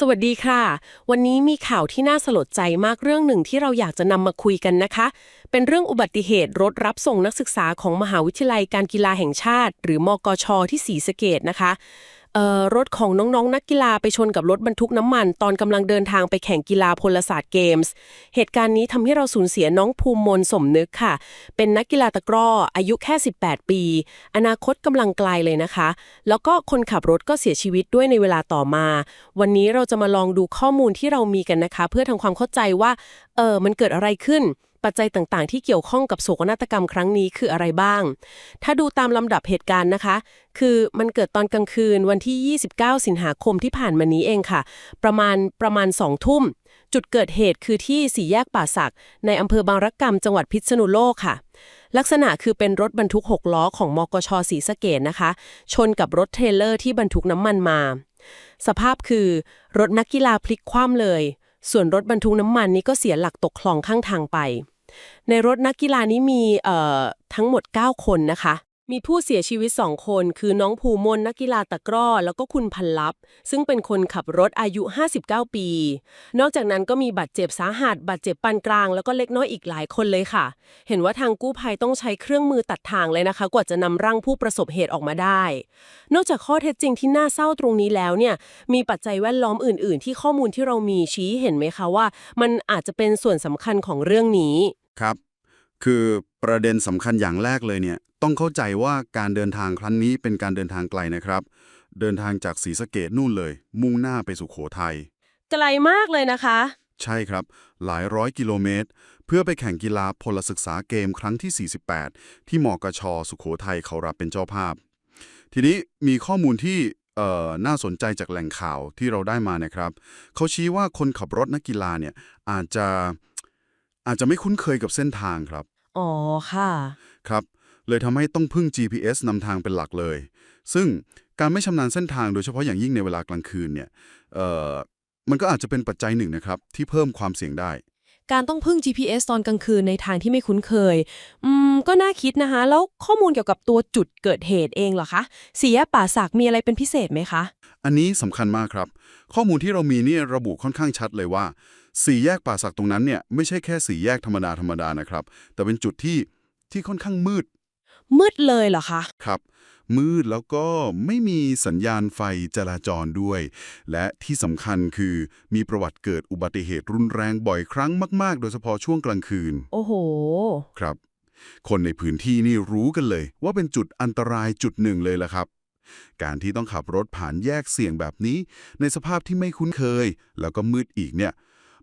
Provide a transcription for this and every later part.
สวัสดีค่ะ วันนี้มีข่าวที่น่าสลดใจมากเรื่องหนึ่งที่เราอยากจะนำมาคุยกันนะคะ เป็นเรื่องอุบัติเหตุรถรับส่งนักศึกษาของมหาวิทยาลัยการกีฬาแห่งชาติ หรือมกชที่ศรีสะเกดนะคะ รถของน้องๆ นักกีฬาไปชนกับรถบรรทุกน้ำมัน ตอนกำลังเดินทางไปแข่งกีฬาพลศาสตร์เกมส์ เหตุการณ์นี้ทำให้เราสูญเสียน้องภูมิมนสมนึกค่ะ เป็นนักกีฬาตะกร้อ อายุแค่ 18 ปี อนาคตกำลังไกลเลยนะคะ แล้วก็คนขับรถก็เสียชีวิตด้วยในเวลาต่อมา วันนี้เราจะมาลองดูข้อมูลที่เรามีกันนะคะ เพื่อทำความเข้าใจว่าเออมันเกิดอะไรขึ้น ปัจจัยต่างๆ ที่เกี่ยวข้องกับโศกนาฏกรรมครั้งนี้คืออะไรบ้าง ถ้าดูตามลำดับเหตุการณ์นะคะ คือมันเกิดตอนกลางคืนวันที่ 29 สิงหาคมที่ผ่านมานี้เองค่ะ ประมาณประมาณ2ทุ่ม จุดเกิดเหตุคือที่สี่แยกป่าสัก ในอำเภอบางระกำจังหวัดพิษณุโลกค่ะลักษณะคือเป็นรถบรรทุก 6 ล้อของมกชศรีสะเกดนะคะ ชนกับรถเทรลเลอร์ที่บรรทุกน้ำมันมา สภาพคือ รถนักกีฬาพลิกคว่ำเลย ส่วนรถบรรทุกน้ำมันนี้ก็เสียหลักตกคลองข้างทางไป ในรถนักกีฬานี้มีเอ่อทั้งหมด 9 คนนะคะ มีผู้เสียชีวิต 2 คน คือน้องภูมนนักกีฬาตะกร้อ แล้วก็คุณพันลับ ซึ่งเป็นคนขับรถอายุ 59 ปี นอกจากนั้นก็มีบาดเจ็บสาหัสบาดเจ็บปานกลาง แล้วก็เล็กน้อยอีกหลายคนเลยค่ะ เห็นว่าทางกู้ภัยต้องใช้เครื่องมือตัดทางเลยนะคะ กว่าจะนำร่างผู้ประสบเหตุออกมาได้ นอกจากข้อเท็จจริงที่น่าเศร้าตรงนี้แล้วเนี่ยมีปัจจัยแวดล้อมอื่น ๆ ที่ข้อมูลที่เรามีชี้เห็นไหมคะว่า มันอาจจะเป็นส่วนสำคัญของเรื่องนี้ ครับ คือประเด็นสำคัญอย่างแรกเลยเนี่ย ต้องเข้าใจว่าการเดินทางครั้งนี้เป็นการเดินทางไกลนะครับ เดินทางจากศรีสะเกดนู่นเลย มุ่งหน้าไปสุขโขทัยไกลมากเลยนะคะ ใช่ครับ หลายร้อยกิโลเมตร เพื่อไปแข่งกีฬาพลศึกษาเกมครั้งที่ 48 ที่มกช สุขโขทัยเขารับเป็นเจ้าภาพ ทีนี้มีข้อมูลที่เอ่อน่าสนใจจากแหล่งข่าวที่เราได้มานะครับ เขาชี้ว่าคนขับรถนักกีฬาเนี่ยอาจจะ อาจจะไม่คุ้นเคยกับเส้นทางครับ อ๋อค่ะ ครับ เลยทำให้ต้องพึ่ง GPS นำทางเป็นหลักเลย ซึ่งการไม่ชำนาญเส้นทางโดยเฉพาะอย่างยิ่งในเวลากลางคืนเนี่ยเอ่อมันก็อาจจะเป็นปัจจัยหนึ่งนะครับ ที่เพิ่มความเสี่ยงได้ การต้องพึ่ง GPS ตอนกลางคืนในทางที่ไม่คุ้นเคย อืม ก็น่าคิดนะคะ แล้วข้อมูลเกี่ยวกับตัวจุดเกิดเหตุเองเหรอคะสี่แยกป่าศักมีอะไรเป็นพิเศษไหมคะ อันนี้สำคัญมากครับ ข้อมูลที่เรามีเนี่ยระบุค่อนข้างชัดเลยว่า สี่แยกป่าศักตรงนั้นเนี่ยไม่ใช่แค่สี่แยกธรรมดาธรรมดานะครับ แต่เป็นจุดที่ที่ค่อนข้างมืด มืดเลยเหรอคะ ครับ มืดแล้วก็ไม่มีสัญญาณไฟจราจรด้วย และที่สำคัญคือมีประวัติเกิดอุบัติเหตุรุนแรงบ่อยครั้งมากๆ โดยเฉพาะช่วงกลางคืน โอ้โห ครับ คนในพื้นที่นี่รู้กันเลย ว่าเป็นจุดอันตรายจุดหนึ่งเลยล่ะครับการที่ต้องขับรถผ่านแยกเสี่ยงแบบนี้ ในสภาพที่ไม่คุ้นเคย แล้วก็มืดอีกเนี่ย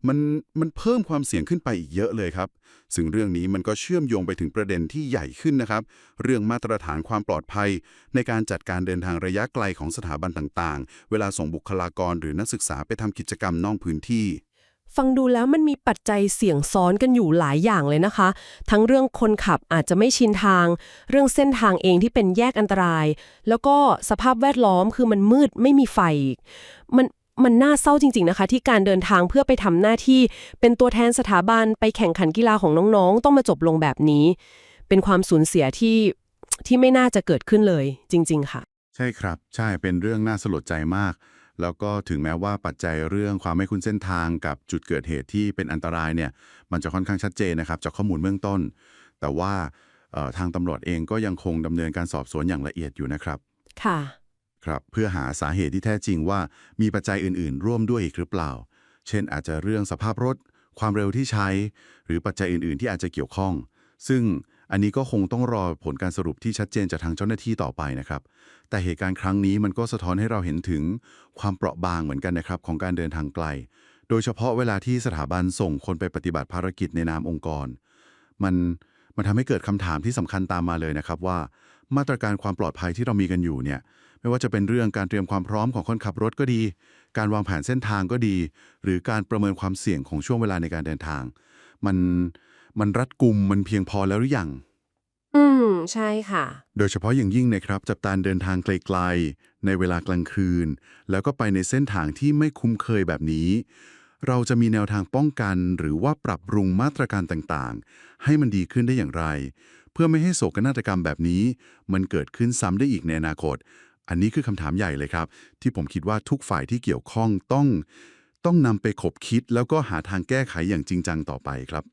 มันมันเพิ่มความเสี่ยงขึ้นไปอีกเยอะเลยครับ ซึ่งเรื่องนี้มันก็เชื่อมโยงไปถึงประเด็นที่ใหญ่ขึ้นนะครับ เรื่องมาตรฐานความปลอดภัย ในการจัดการเดินทางระยะไกลของสถาบันต่างๆ เวลาส่งบุคลากรหรือนักศึกษาไปทำกิจกรรมนอกพื้นที่ ฟังดูแล้วมันมีปัจจัยเสี่ยงซ้อนกันอยู่หลายอย่างเลยนะคะ ทั้งเรื่องคนขับอาจจะไม่ชินทาง เรื่องเส้นทางเองที่เป็นแยกอันตราย แล้วก็สภาพแวดล้อมคือมันมืดไม่มีไฟมัน มันน่าเศร้าจริง ๆนะคะ ที่การเดินทางเพื่อไปทำหน้าที่เป็นตัวแทนสถาบันไปแข่งขันกีฬาของน้องๆ ต้องมาจบลงแบบนี้ เป็นความสูญเสียที่ที่ไม่น่าจะเกิดขึ้นเลยจริง ๆ ค่ะ ใช่ครับ ใช่เป็นเรื่องน่าสลดใจมาก แล้วก็ถึงแม้ว่าปัจจัยเรื่องความไม่คุ้นเส้นทางกับจุดเกิดเหตุที่เป็นอันตรายเนี่ย มันจะค่อนข้างชัดเจนนะครับ จากข้อมูลเบื้องต้น แต่ว่าเอ่อทางตำรวจเองก็ยังคงดำเนินการสอบสวนอย่างละเอียดอยู่นะครับ ค่ะ ครับเพื่อหาสาเหตุที่แท้จริงว่ามีปัจจัยอื่น ๆ ร่วมด้วยอีกหรือเปล่า เช่นอาจจะเรื่องสภาพรถ ความเร็วที่ใช้ หรือปัจจัยอื่น ๆ ที่อาจจะเกี่ยวข้อง ซึ่งอันนี้ก็คงต้องรอผลการสรุปที่ชัดเจนจากทางเจ้าหน้าที่ต่อไปนะครับ แต่เหตุการณ์ครั้งนี้มันก็สะท้อนให้เราเห็นถึงความเปราะบางเหมือนกันนะครับของการเดินทางไกล โดยเฉพาะเวลาที่สถาบันส่งคนไปปฏิบัติภารกิจในนามองค์กร มันมันทำให้เกิดคำถามที่สำคัญตามมาเลยนะครับว่า มาตรการความปลอดภัยที่เรามีกันอยู่เนี่ย ไม่ว่าจะเป็นเรื่องการเตรียมความพร้อมของคนขับรถก็ดี การวางแผนเส้นทางก็ดี หรือการประเมินความเสี่ยงของช่วงเวลาในการเดินทาง มันมันรัดกุมมันเพียงพอแล้วหรือยังอืม ใช่ค่ะ โดยเฉพาะอย่างยิ่งนะครับจับตารเดินทางไกลๆ ในเวลากลางคืน แล้วก็ไปในเส้นทางที่ไม่คุ้มเคยแบบนี้ เราจะมีแนวทางป้องกัน หรือว่าปรับปรุงมาตรการต่างๆ ให้มันดีขึ้นได้อย่างไร เพื่อไม่ให้โศกนาฏกรรมแบบนี้ มันเกิดขึ้นซ้ำได้อีกในอนาคต อันนี้คือคำถามใหญ่เลยครับ ที่ผมคิดว่าทุกฝ่ายที่เกี่ยวข้องต้อง ต้องนำไปขบคิดแล้วก็หาทางแก้ไขอย่างจริงจังต่อไปครับ